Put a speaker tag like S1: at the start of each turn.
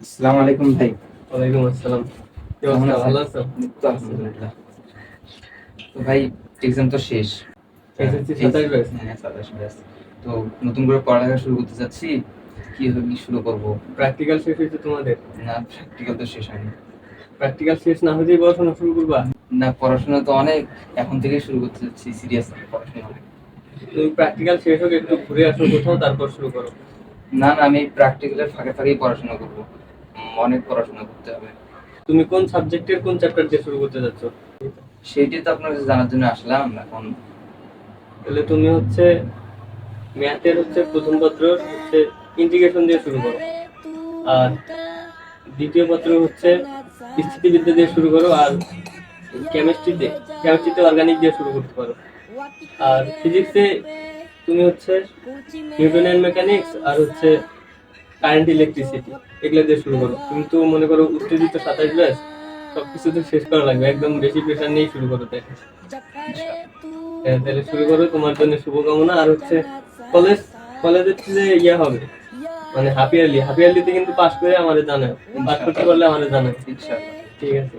S1: আসসালামু আলাইকুম ভাই।
S2: ওয়ালাইকুম আসসালাম? ভালো আছো
S1: আলহামদুলিল্লাহ। তো ভাই এক্সাম তো শেষ।
S2: SSC
S1: এই-
S2: 27 ব্যাচ?
S1: হ্যাঁ তো নতুন করে পড়ালেখা শুরু করতে যাচ্ছি কীভাবে কি শুরু করব?
S2: প্র্যাকটিক্যাল শেষ হয়েছে তোমাদের?
S1: না প্র্যাকটিক্যাল তো শেষ হয়নি।
S2: প্র্যাকটিক্যাল শেষ না হতেই পড়াশোনা শুরু করবা?
S1: না পড়াশোনা তো অনেক। এখন থেকে শুরু করতে যাচ্ছি সিরিয়াস পড়াশোনা অনেক।
S2: তুমি প্র্যাকটিক্যাল শেষ হোক একটু ঘুরে আসো কোথাও তারপর শুরু করো।
S1: না না আমি প্র্যাকটিক্যালের ফাঁকে ফাঁকেই পড়াশোনা করব। অনেক পড়াশোনা করতে হবে।
S2: তুমি কোন সাবজেক্টের কোন চ্যাপ্টার দিয়ে শুরু করতে যাচ্ছ?
S1: সেইটাই তো আপনার কাছে জানার জন্য আসলাম এখন
S2: তাহলে তুমি হচ্ছে ম্যাথের হচ্ছে প্রথম পত্র হচ্ছে ইন্টিগ্রেশন দিয়ে শুরু করো। আর দ্বিতীয় পত্র হচ্ছে স্থিতিবিদ্যা দিয়ে শুরু করো আর কেমিস্ট্রিতে কেমিস্ট্রিতে অর্গানিক দিয়ে শুরু করতে পারো। আর ফিজিক্সে তুমি হচ্ছে নিউটনিয়ান মেকানিক্স আর হচ্ছে কারেন্ট ইলেকট্রিসিটি এগুলো দিয়ে শুরু করো। তুমি তো মনে করো উত্তেজিত সাতাশ ব্যাস সব কিছু তো শেষ করা লাগবে একদম বেশি প্রেশার নিয়েই শুরু করো তাই হ্যাঁ, তাহলে শুরু করো তোমার জন্য শুভকামনা। আর হচ্ছে কলেজ কলেজের যে ইয়ে হবে মানে হাফ ইয়ারলি হাফ ইয়ারলিতে কিন্তু পাস করে আমাদের জানায় পাস করতে পারলে আমাদের জানায় ঠিক আছে।